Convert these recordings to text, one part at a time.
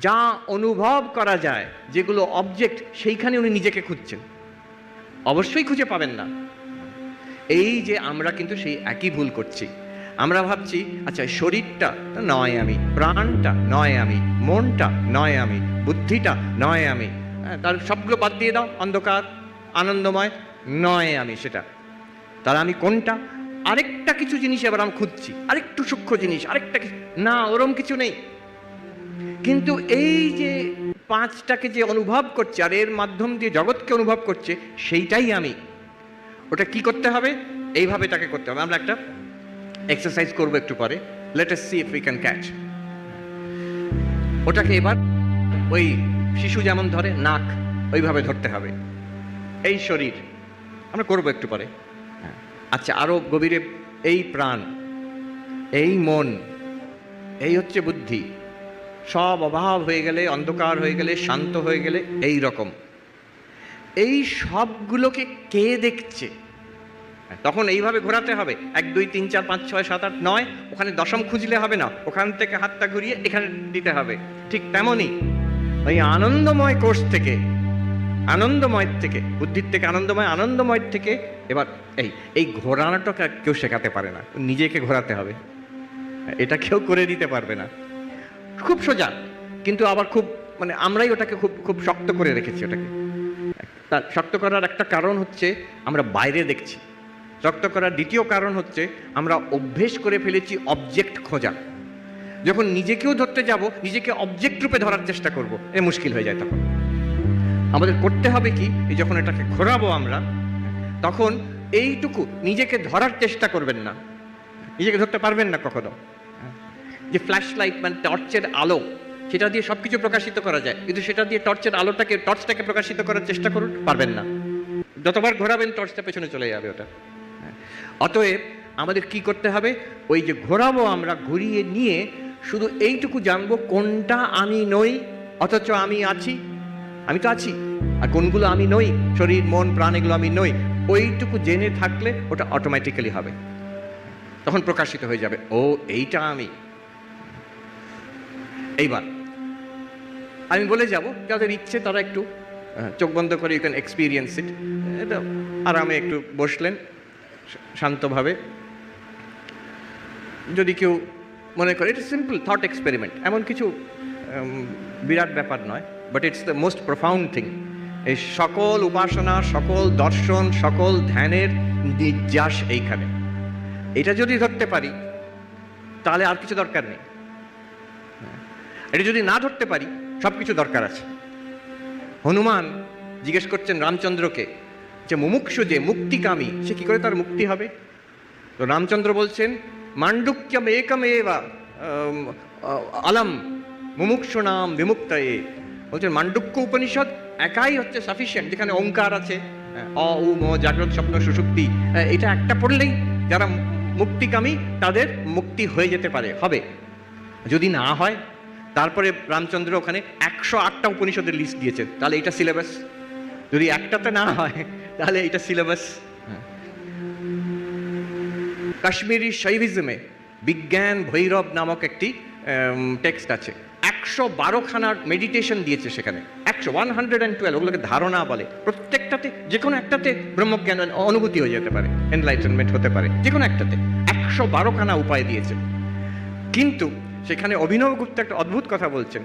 যা অনুভব করা যায় যেগুলো অবজেক্ট সেইখানে উনি নিজেকে খুঁজছেন। অবশ্যই খুঁজে পাবেন না। এই যে আমরা কিন্তু সেই একই ভুল করছি। আমরা ভাবছি আচ্ছা শরীরটা নয় আমি প্রাণটা নয় আমি মনটা নয় আমি বুদ্ধিটা নয় আমি হ্যাঁ, তার সবগুলো বাদ দিয়ে দাও অন্ধকার আনন্দময় নয় আমি সেটা। তাহলে আমি কোনটা? আরেকটা কিছু জিনিস এবার আমি খুঁজছি আরেকটু সূক্ষ্ম জিনিস আরেকটা কিছু না ওরম কিছু নেই। কিন্তু এই যে পাঁচটাকে যে অনুভব করছে আর এর মাধ্যম দিয়ে জগৎকে অনুভব করছে, সেইটাই আমি। ওটা কি করতে হবে? এইভাবে তাকে করতে হবে। আমরা একটা এক্সারসাইজ করব একটু পরে। Let see if we can catch ওটাকে এবার ওই শিশু যেমন ধরে, নাক ওইভাবে ধরতে হবে। এই শরীর, আমরা করব একটু পরে। আচ্ছা আরও গভীরে, এই প্রাণ, এই মন, এই হচ্ছে বুদ্ধি। সব অভাব হয়ে গেলে, অন্ধকার হয়ে গেলে, শান্ত হয়ে গেলে এই রকম। এই সবগুলোকে কে দেখছে? তখন এইভাবে ঘোরাতে হবে। এক, দুই, তিন, চার, পাঁচ, ছয়, সাত, আট, নয়, ওখানে দশম খুঁজলে হবে না। ওখান থেকে হাতটা ঘুরিয়ে এখানে দিতে হবে। ঠিক তেমনই ওই আনন্দময় কোর্স থেকে, আনন্দময় থেকে, বুদ্ধির থেকে আনন্দময় আনন্দময় থেকে এবার এই এই ঘোরানোটা কেউ শেখাতে পারে না। নিজেকে ঘোরাতে হবে। এটা কেউ করে দিতে পারবে না। খুব সোজা, কিন্তু আবার খুব মানে আমরাই ওটাকে খুব খুব শক্ত করে রেখেছি ওটাকে। তার শক্ত করার একটা কারণ হচ্ছে আমরা বাইরে দেখছি। শক্ত করার দ্বিতীয় কারণ হচ্ছে আমরা অভ্যেস করে ফেলেছি অবজেক্ট খোঁজা। যখন নিজেকেও ধরতে যাব, নিজেকে অবজেক্ট রূপে ধরার চেষ্টা করব এ মুশকিল হয়ে যায় তখন। আমাদের করতে হবে কি? যখন এটাকে ঘোরাবো আমরা, তখন এইটুকু নিজেকে ধরার চেষ্টা করবেন না। নিজেকে ধরতে পারবেন না কখনো। যে ফ্ল্যাশ লাইট মানে টর্চের আলো, সেটা দিয়ে সব কিছু প্রকাশিত করা যায়। কিন্তু সেটা দিয়ে টর্চের আলোটাকে টর্চটাকে প্রকাশিত করার চেষ্টা করুন, পারবেন না। যতবার ঘোরাবেন টর্চটা পেছনে চলে যাবে ওটা। হ্যাঁ। অতএব আমাদের কি করতে হবে? ওই যে ঘোরাবো আমরা, ঘুরিয়ে নিয়ে শুধু এইটুকু জানব কোনটা আমি নই, অথচ আমি আছি। আমি তো আছি, আর কোনগুলো আমি নই, শরীর, মন, প্রাণ, এগুলো আমি নই, ওইটুকু জেনে থাকলে ওটা অটোমেটিক্যালি হবে। তখন প্রকাশিত হয়ে যাবে, ও, এইটা আমি। এইবার। আমি বলে যাব, যাদের ইচ্ছে তারা একটু চোখ বন্ধ করে ইউ ক্যান এক্সপিরিয়েন্স ইট এটা আরামে একটু বসলেন শান্তভাবে। যদি কেউ মনে করে, এটা সিম্পল থট এক্সপেরিমেন্ট এমন কিছু বিরাট ব্যাপার নয় but it's the most profound thing এই সকল উপাসনা, সকল দর্শন, সকল ধ্যানের নির্যাস এইখানে। এটা যদি ধরতে পারি, তাহলে আর কিছু দরকার নেই। এটা যদি না ধরতে পারি সব কিছু দরকার আছে। হনুমান জিজ্ঞেস করছেন রামচন্দ্রকে যে মুমুক্ষু যে মুক্তিকামী সে কি করে তার মুক্তি হবে? তো রামচন্দ্র বলছেন মান্ডুক্যম একম এবা আলম মুমুক্ষু নাম বিমুক্ত এ বলছেন মান্ডুক্য উপনিষদ একাই হচ্ছে সাফিসিয়েন্ট যেখানে ওঙ্কার আছে অ উ ম জাগ্রত স্বপ্ন আহ, এটা একটা পড়লেই যারা মুক্তিকামী তাদের মুক্তি হয়ে যেতে পারে হবে। যদি না হয় তারপরে রামচন্দ্র ওখানে একশো আটটা উপনিষদের লিস্ট দিয়েছেন তাহলে এটা সিলেবাস যদি একটাতে না হয়, তাহলে এটা সিলেবাস কাশ্মীরি শৈভিজমে বিজ্ঞান ভৈরব নামক একটি টেক্সট আছে। একশো বারোখানার মেডিটেশন দিয়েছে সেখানে। একশো ওয়ান হান্ড্রেড অ্যান্ড টুয়েলভ ওগুলোকে ধারণা বলে। প্রত্যেকটাতে যে কোনো একটাতে ব্রহ্মজ্ঞান অনুভূতি হয়ে যেতে পারে এনলাইটেনমেন্ট হতে পারে যে কোনো একটাতে। একশো বারোখানা উপায় দিয়েছে। কিন্তু সেখানে অভিনব গুপ্ত একটা অদ্ভুত কথা বলছেন।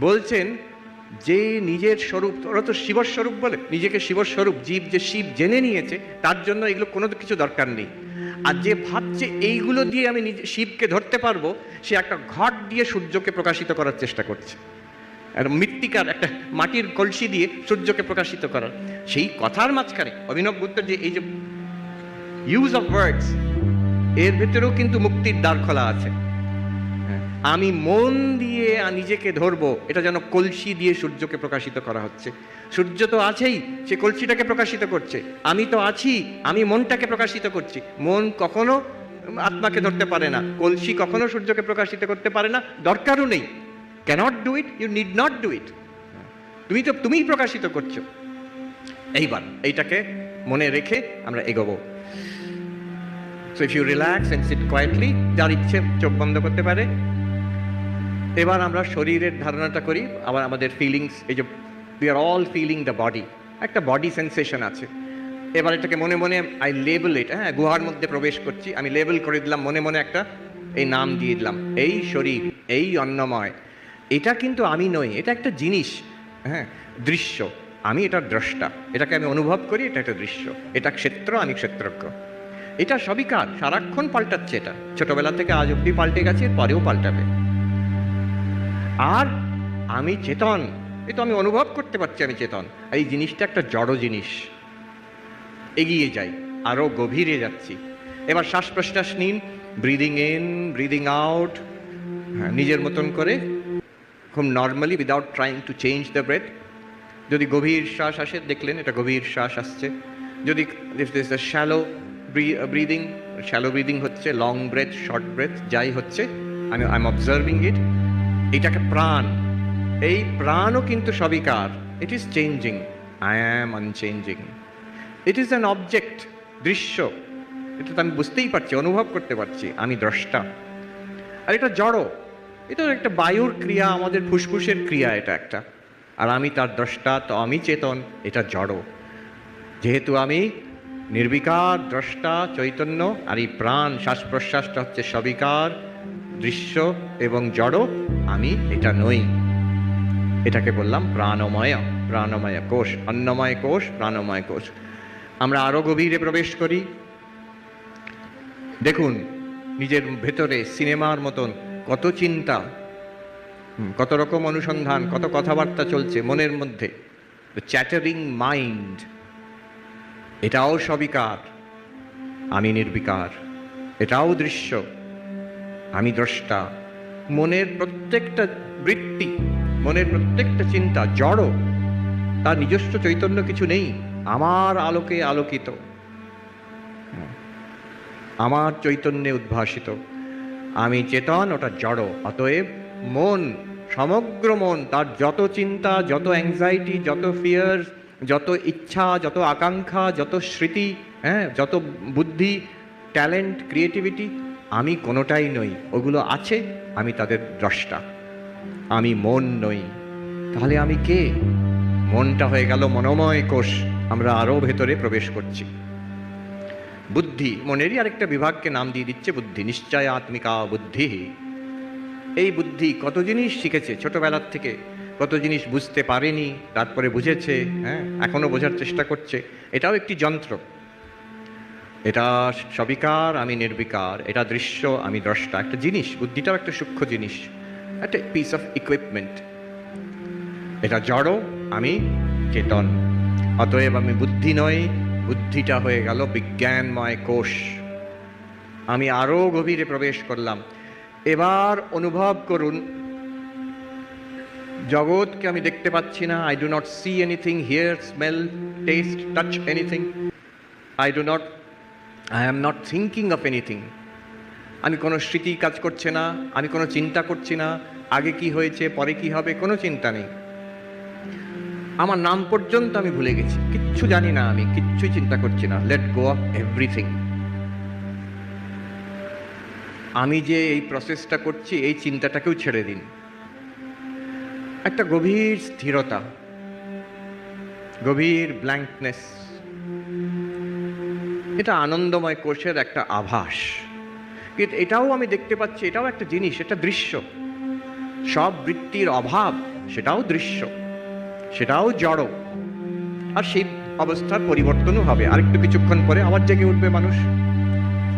বলছেন যে নিজের স্বরূপ, ওরা তো শিবর স্বরূপ বলে, নিজেকে শিবর স্বরূপ, জীব যে শিব জেনে নিয়েছে, তার জন্য এগুলো কোনো কিছু দরকার নেই। আর যে ভাবছে এইগুলো দিয়ে আমি নিজে, শিবকে ধরতে পারব, সে একটা ঘট দিয়ে সূর্যকে প্রকাশিত করার চেষ্টা করছে। একটা মৃত্তিকার, একটা মাটির কলসি দিয়ে সূর্যকে প্রকাশিত করার। সেই কথার মাঝখানে অভিনব গুপ্তের যে এই যে ইউজ অফ ওয়ার্ডস এর ভেতরেও কিন্তু মুক্তির দ্বার খোলা আছে। আমি মন দিয়ে নিজেকে ধরবো, এটা যেন কলসি দিয়ে সূর্যকে প্রকাশিত করা হচ্ছে। সূর্য তো আছেই, সে কলসিটাকে প্রকাশিত করছে। আমি তো আছি, আমি মনটাকে প্রকাশিত করছি। মন কখনো আত্মাকে ধরতে পারে না, কলসি কখনো সূর্যকে প্রকাশিত করতে পারে না, দরকারও নেই। Cannot do it you need not do it তুমি তো, তুমিই প্রকাশিত করছ। এইবার এইটাকে মনে রেখে আমরা এগোবো। So if you relax and sit quietly যার ইচ্ছে চোখ বন্ধ করতে পারে এবার আমরা শরীরের ধারণাটা করি, আবার আমাদের ফিলিংস এই যে we are all feeling the body একটা বডি সেন্সেশন আছে। এবার এটাকে মনে মনে আই লেবেল এটা হ্যাঁ গুহার মধ্যে প্রবেশ করছি, আমি লেবেল করে দিলাম, মনে মনে একটা এই নাম দিয়ে দিলাম, এই শরীর, এই অন্নময়। এটা কিন্তু আমি নই, এটা একটা জিনিস হ্যাঁ দৃশ্য, আমি এটা দ্রষ্টা, এটাকে আমি অনুভব করি, এটা একটা দৃশ্য, এটা ক্ষেত্র, আমি ক্ষেত্রজ্ঞ। এটা সবই কাজ সারাক্ষণ পাল্টাচ্ছে এটা, ছোটবেলা থেকে আজ অব্দি পাল্টে গেছে পরেও পাল্টাবে। আর আমি চেতন। এ তো আমি অনুভব করতে পারছি আমি চেতন। এই জিনিসটা একটা জড় জিনিস। এগিয়ে যাই আরও গভীরে যাচ্ছি। এবার শ্বাস প্রশ্বাস নিন ব্রিদিং ইন ব্রিদিং আউট নিজের মতন করে, খুব normally without trying to change the breath যদি গভীর শ্বাস আসে, দেখলেন এটা গভীর শ্বাস আসছে। যদি শ্যালো ব্রিদিং শ্যালো ব্রিদিং হচ্ছে লং ব্রেথ শর্ট ব্রেথ যাই হচ্ছে, আমি আই এম অবজার্ভিং ইট এটাকে প্রাণ। এই প্রাণও কিন্তু সবই কার it is changing I am unchanging it is an object দৃশ্য। এটা তো আমি বুঝতেই পারছি, অনুভব করতে পারছি, আমি দ্রষ্টা। আর এটা জড়ো। এটা একটা বায়ুর ক্রিয়া, আমাদের ফুসফুসের ক্রিয়া এটা একটা। আর আমি তার দ্রষ্টা, তো আমি চেতন, এটা জড়ো। যেহেতু আমি নির্বিকার, দ্রষ্টা, চৈতন্য, আর এই প্রাণ শ্বাস প্রশ্বাসটা হচ্ছে সবিকার দৃশ্য এবং জড়, আমি এটা নই। এটাকে বললাম প্রাণময় প্রাণময় কোষ, অন্নময় কোষ, প্রাণময় কোষ। আমরা আরও গভীরে প্রবেশ করি। দেখুন, নিজের ভেতরে সিনেমার মতন কত চিন্তা কত রকম অনুসন্ধান, কত কথাবার্তা চলছে মনের মধ্যে। চ্যাটারিং মাইন্ড এটাও সবিকার আমি নির্বিকার, এটাও দৃশ্য। আমি দ্রষ্টা। মনের প্রত্যেকটা বৃত্তি, মনের প্রত্যেকটা চিন্তা জড়। তার নিজস্ব চৈতন্য কিছু নেই, আমার আলোকে আলোকিত। আমার চৈতন্যে উদ্ভাসিত। আমি চেতন, ওটা জড়। অতএব মন, সমগ্র মন, তার যত চিন্তা, যত অ্যাংজাইটি যত ফিয়ার যত ইচ্ছা, যত আকাঙ্ক্ষা, যত স্মৃতি হ্যাঁ যত বুদ্ধি ট্যালেন্ট ক্রিয়েটিভিটি আমি কোনোটাই নই, ওগুলো আছে, আমি তাদের দ্রষ্টা। আমি মন নই। তাহলে আমি কে? মনটা হয়ে গেল মনোময় কোষ, আমরা আরও ভেতরে প্রবেশ করছি। বুদ্ধি, মনেরই আরেকটা বিভাগকে নাম দিয়ে দিচ্ছে বুদ্ধি, নিশ্চয়াত্মিকা বুদ্ধি। এই বুদ্ধি কত জিনিস শিখেছে ছোটবেলার থেকে, কত জিনিস বুঝতে পারেনি, তারপরে বুঝেছে হ্যাঁ এখনও বোঝার চেষ্টা করছে। এটাও একটি যন্ত্র। এটা সবিকার আমি নির্বিকার, এটা দৃশ্য, আমি দ্রষ্টা, একটা জিনিস, বুদ্ধিটাও একটা সূক্ষ্ম জিনিস, একটা পিস অফ ইকুইপমেন্ট এটা জড়, আমি চেতন, অতএব আমি বুদ্ধি নই, বুদ্ধিটা হয়ে গেল বিজ্ঞানময় কোষ। আমি আরও গভীরে প্রবেশ করলাম। এবার অনুভব করুন, জগৎকে আমি দেখতে পাচ্ছি না I do not see anything hear smell taste touch anything I do not I am not thinking of anything আমি কোনো স্মৃতি কাজ করছে না, আমি কোনো চিন্তা করছি না, আগে কি হয়েছে, পরে কি হবে, কোনো চিন্তা নেই। আমার নাম পর্যন্ত আমি ভুলে গেছি, কিচ্ছু জানি না আমি, কিচ্ছুই চিন্তা করছি না লেট গো অফ এভরিথিং আমি যে এই প্রসেসটা করছি, এই চিন্তাটাকেও ছেড়ে দিন। একটা গভীর স্থিরতা, গভীর ব্ল্যাঙ্কনেস এটা আনন্দময় কোষের একটা আভাস। কিন্তু এটাও আমি দেখতে পাচ্ছি, এটাও একটা জিনিস, এটা দৃশ্য। সব বৃত্তির অভাব, সেটাও দৃশ্য, সেটাও জড়। আর সেই অবস্থার পরিবর্তনও হবে। আরেকটু কিছুক্ষণ পরে আবার জেগে উঠবে মানুষ।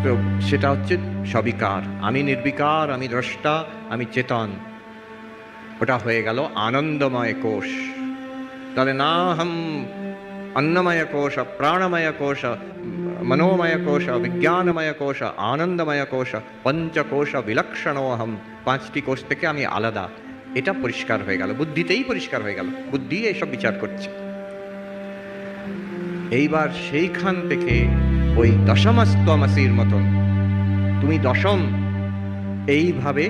তো সেটা হচ্ছে সবিকার। আমি নির্বিকার, আমি দ্রষ্টা, আমি চেতন। ওটা হয়ে গেল আনন্দময় কোষ। তাহলে না হম অন্নময় কোষ প্রাণময় কোষ মনোময়কোষ বিজ্ঞানময়কোষ আনন্দময়কোষ পঞ্চকোষ বিলক্ষণোহম পাঁচটি কোষ থেকে আমি আলাদা এটা পরিষ্কার হয়ে গেল বুদ্ধিতেই পরিষ্কার হয়ে গেল বুদ্ধি এইসব বিচার করছে এইবার সেইখান থেকে ওই দশমাস্তমাসির মতন তুমি দশম এইভাবে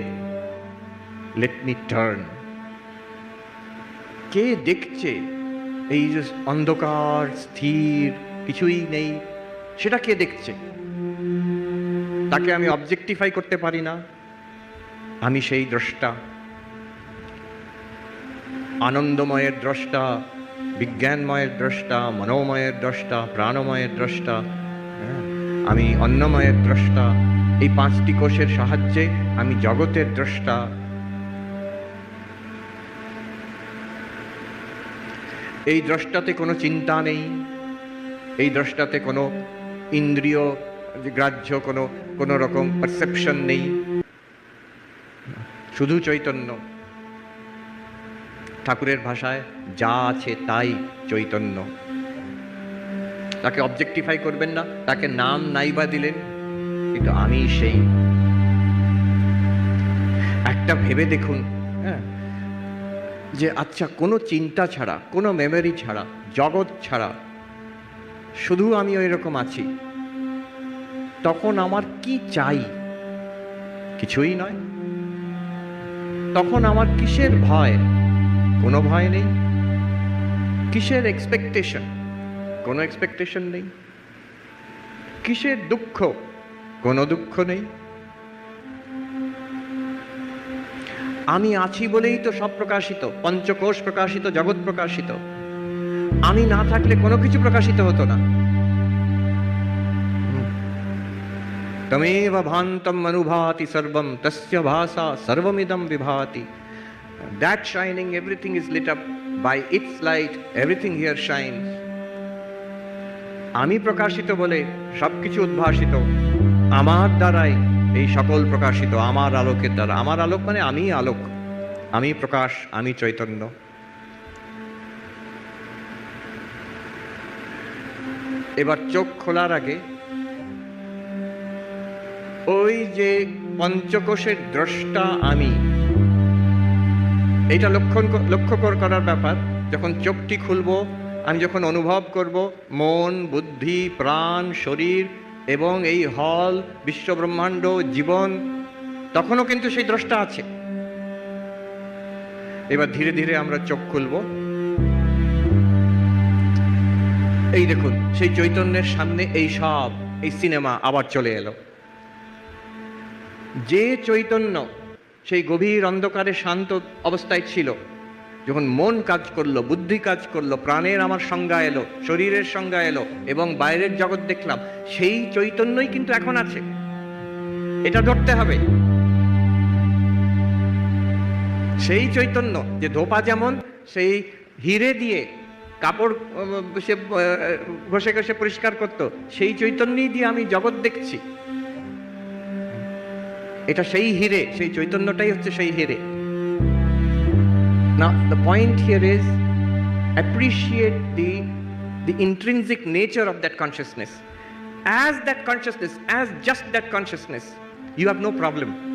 লেট মি টার্ন কে দেখছে এই যে অন্ধকার স্থির কিছুই নেই সেটা কে দেখছে? তাকে আমি অবজেক্টিফাই করতে পারি না। আমি সেই দ্রষ্টা। আনন্দময়ের দ্রষ্টা বিজ্ঞানময়ের দ্রষ্টা মনোময়ের দ্রষ্টা প্রাণময়ের দ্রষ্টা হ্যাঁ, আমি অন্নময়ের দ্রষ্টা। এই পাঁচটি কোষের সাহায্যে আমি জগতের দ্রষ্টা। এই দ্রষ্টাতে কোনো চিন্তা নেই। এই দ্রষ্টাতে কোনো ইন্দ্রিয়, গ্রাহ্য কোনো কোনো রকম পারসেপশন নেই। শুধু চৈতন্য। ঠাকুরের ভাষায় যা আছে তাই চৈতন্য। তাকে অবজেক্টিফাই করবেন না, তাকে নাম নাইবা দিলেন, কিন্তু আমি সেই। একটা ভেবে দেখুন হ্যাঁ যে আচ্ছা কোনো চিন্তা ছাড়া, কোনো মেমোরি ছাড়া, জগৎ ছাড়া, শুধু আমি ওই রকম আছি। তখন আমার কি চাই? কিছুই নয়। তখন আমার কিসের ভয়? কোনো ভয় নেই। কিসের এক্সপেকটেশন কোনো এক্সপেকটেশন নেই। কিসের দুঃখ? কোনো দুঃখ নেই। আমি আছি বলেই তো সব প্রকাশিত, পঞ্চকোষ প্রকাশিত, জগৎ প্রকাশিত। আমি না থাকলে কোনো কিছু প্রকাশিত হতো না। তমেব ভান্তম অনুভাতি সর্বম তস্য ভাষা সর্বমিদম বিভাতি that shining everything is lit up by its light everything here shines আমি প্রকাশিত বলে সবকিছু উদ্ভাসিত। আমার দ্বারাই এই সকল প্রকাশিত, আমার আলোকের দ্বারা। আমার আলোক মানে আমি আলোক। আমি প্রকাশ, আমি চৈতন্য। এবার চোখ খোলার আগে ওই যে পঞ্চকোষের দ্রষ্টা আমি। এইটা লক্ষণ লক্ষ্য কর- করার ব্যাপার। যখন চোখটি খুলবো, আমি যখন অনুভব করব, মন, বুদ্ধি, প্রাণ, শরীর এবং এই হল, বিশ্বব্রহ্মাণ্ড, জীবন, তখনও কিন্তু সেই দ্রষ্টা আছে। এবার ধীরে ধীরে আমরা চোখ খুলব। এই দেখুন, সেই চৈতন্যের সামনে এই সব, এই সিনেমা আবার চলে এলো। যে চৈতন্য সেই গভীর অন্ধকারে শান্ত অবস্থায় ছিল, যখন মন কাজ করল, বুদ্ধি কাজ করল, প্রাণের আমার সংজ্ঞা এলো, শরীরের সংজ্ঞা এলো, এবং বাইরের জগৎ দেখলাম, সেই চৈতন্যই কিন্তু এখন আছে। এটা ধরতে হবে। সেই চৈতন্য, যে ধোপা যেমন, সেই হিরে দিয়ে কাপড় সে ঘষে ঘষে পরিষ্কার করতো, সেই চৈতন্যই দিয়ে আমি জগৎ দেখছি। এটা সেই হিরে সেই চৈতন্যটাই হচ্ছে সেই হিরে Now, the point here is appreciate the, the intrinsic nature of that consciousness. As that consciousness, as just that consciousness, you have no problem.